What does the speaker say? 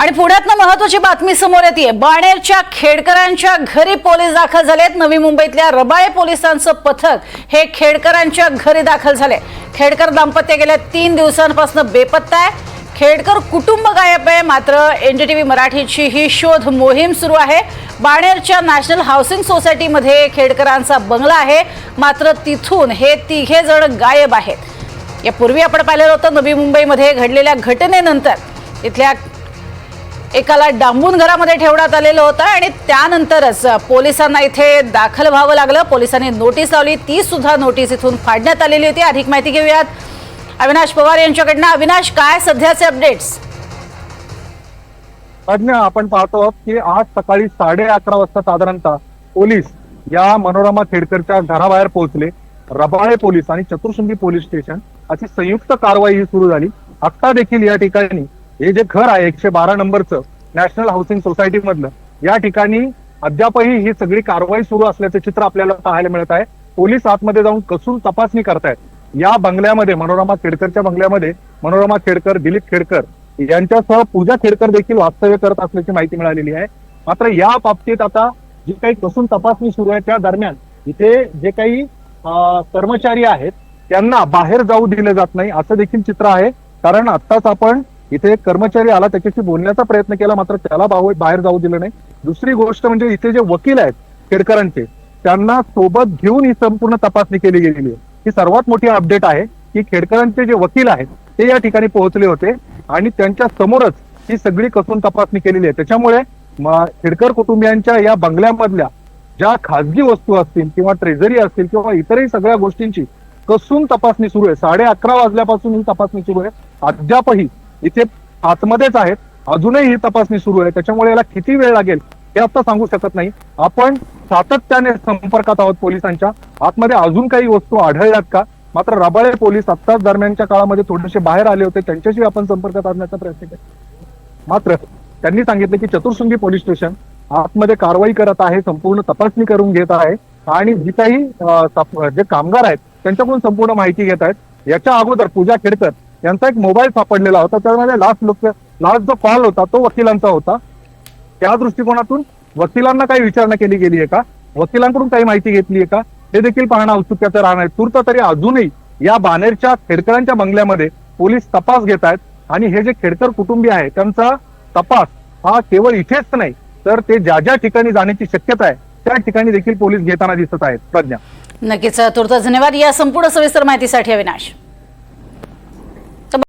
आणि पुण्यातनं महत्वाची बातमी समोर येते बाणेरच्या खेडकरांच्या घरी पोलीस दाखल झालेत. नवी मुंबईतल्या रबाळे पोलिसांचं पथक हे खेडकरांच्या घरी दाखल झाले. खेडकर दाम्पत्य गेल्या तीन दिवसांपासून बेपत्ता आहे. खेडकर कुटुंब गायब आहे. मात्र एन जी टी व्ही मराठीची ही शोध मोहीम सुरू आहे. बाणेरच्या नॅशनल हाऊसिंग सोसायटीमध्ये खेडकरांचा बंगला आहे. मात्र तिथून हे तिघे जण गायब आहेत. यापूर्वी आपण पाहिलेलं होतं नवी मुंबईमध्ये घडलेल्या घटनेनंतर. इथल्या एकाला डांबून घरामध्ये ठेवण्यात आलेलं होतं आणि त्यानंतरच पोलिसांना इथे दाखल व्हावं लागलं. पोलिसांनी नोटीस लावली. ती सुद्धा नोटीस इथून फाडण्यात आलेली होती. अधिक माहिती घेऊयात. अविनाश पवार यांच्याकडनं. अविनाश काय सध्याचे अपडेट्स आपण पाहतो की आज सकाळी साडे अकरा वाजता साधारणतः पोलीस या मनोरमा खेडकरच्या घराबाहेर पोहोचले. रबाळे पोलीस आणि चतुर्शृंगी पोलीस स्टेशन अशी संयुक्त कारवाई ही सुरू झाली. आता देखील या ठिकाणी हे जे घर आहे एकशे बारा नंबरचं नॅशनल हाऊसिंग सोसायटी मधलं या ठिकाणी अद्यापही ही सगळी कारवाई सुरू असल्याचं चित्र आपल्याला पाहायला मिळत आहे. पोलीस आतमध्ये जाऊन कसून तपासणी करतायत. या बंगल्यामध्ये मनोरमा खेडकरच्या बंगल्यामध्ये मनोरमा खेडकर दिलीप खेडकर यांच्यासह पूजा खेडकर देखील वास्तव्य करत असल्याची माहिती मिळालेली आहे. मात्र या बाबतीत आता जी काही कसून तपासणी सुरू आहे त्या दरम्यान इथे जे काही कर्मचारी आहेत त्यांना बाहेर जाऊ दिलं जात नाही असं देखील चित्र आहे. कारण आत्ताच आपण इथे एक कर्मचारी आला त्याच्याशी बोलण्याचा प्रयत्न केला मात्र त्याला बाहेर जाऊ दिलं नाही. दुसरी गोष्ट म्हणजे इथे जे वकील आहेत खेडकरांचे त्यांना सोबत घेऊन ही संपूर्ण तपासणी केली गेलेली आहे. ही सर्वात मोठी अपडेट आहे की खेडकरांचे जे वकील आहेत ते या ठिकाणी पोहोचले होते आणि त्यांच्या समोरच ही सगळी कसून तपासणी केलेली आहे. त्याच्यामुळे खेडकर कुटुंबियांच्या या बंगल्यामधल्या ज्या खाजगी वस्तू असतील किंवा ट्रेझरी असतील किंवा इतरही सगळ्या गोष्टींची कसून तपासणी सुरू आहे. साडे अकरा वाजल्यापासून ही तपासणी सुरू आहे. अद्यापही इथे आतमध्येच आहेत. अजूनही ही तपासणी सुरू आहे. त्याच्यामुळे याला किती वेळ लागेल हे आता सांगू शकत नाही. आपण सातत्याने संपर्कात आहोत पोलिसांच्या. आतमध्ये अजून काही वस्तू आढळल्यात का? मात्र रबाळे पोलीस आत्ताच दरम्यानच्या काळामध्ये थोडेसे बाहेर आले होते. त्यांच्याशी आपण संपर्कात आणण्याचा प्रयत्न केला. मात्र त्यांनी सांगितलं की चतुर्शृंगी पोलीस स्टेशन आतमध्ये कारवाई करत आहे संपूर्ण तपासणी करून घेत आहे आणि जी काही जे कामगार आहेत त्यांच्याकडून संपूर्ण माहिती घेत आहेत. याच्या अगोदर पूजा खेडकर यांचा एक मोबाईल सापडलेला होता. त्यामध्ये लास्ट लोक लास्ट जो कॉल होता तो वकिलांचा होता. त्या दृष्टिकोनातून वकिलांना काही विचारणा केली गेली आहे का? वकिलांकडून काही माहिती घेतली आहे का? हे देखील पाहणं औत्सुक्याचं राहणार तूर्त तरी अजूनही या बानेरच्या खेडकरांच्या बंगल्यामध्ये पोलीस तपास घेत आहेत आणि हे जे खेडकर कुटुंबीय आहे त्यांचा तपास हा केवळ इथेच नाही तर ते ज्या ज्या ठिकाणी जाण्याची शक्यता आहे त्या ठिकाणी देखील पोलीस घेताना दिसत आहेत. प्रज्ञा. नक्कीच तुर्त धन्यवाद. या संपूर्ण सविस्तर माहितीसाठी अविनाश.